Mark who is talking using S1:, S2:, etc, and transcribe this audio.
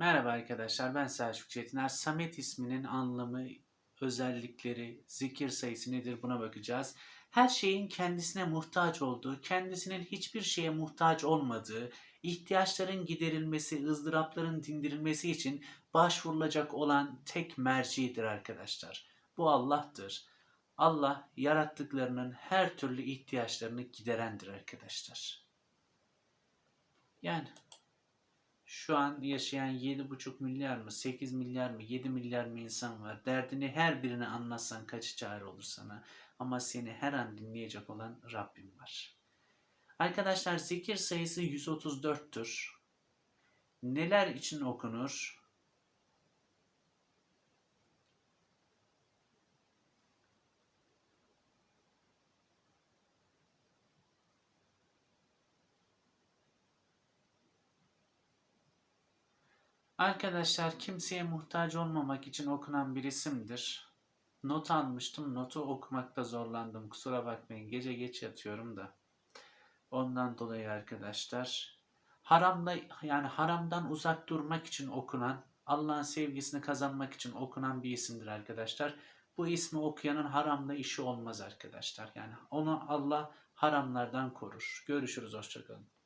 S1: Merhaba arkadaşlar ben Selçuk Çetiner. Samet isminin anlamı, özellikleri, zikir sayısı nedir buna bakacağız. Her şeyin kendisine muhtaç olduğu, kendisinin hiçbir şeye muhtaç olmadığı, ihtiyaçların giderilmesi, ızdırapların dindirilmesi için başvurulacak olan tek mercidir arkadaşlar. Bu Allah'tır. Allah yarattıklarının her türlü ihtiyaçlarını giderendir arkadaşlar. Yani şu an yaşayan 7,5 milyar mı, 8 milyar mı, 7 milyar mı insan var. Derdini her birine anlatsan kaçı çare olur sana. Ama seni her an dinleyecek olan Rabbim var. Arkadaşlar zikir sayısı 134'tür. Neler için okunur? Arkadaşlar kimseye muhtaç olmamak için okunan bir isimdir. Not almıştım. Notu okumakta zorlandım. Kusura bakmayın. Gece geç yatıyorum da. Ondan dolayı arkadaşlar haramda yani haramdan uzak durmak için okunan, Allah'ın sevgisini kazanmak için okunan bir isimdir arkadaşlar. Bu ismi okuyanın haramla işi olmaz arkadaşlar. Yani onu Allah haramlardan korur. Görüşürüz. Hoşçakalın.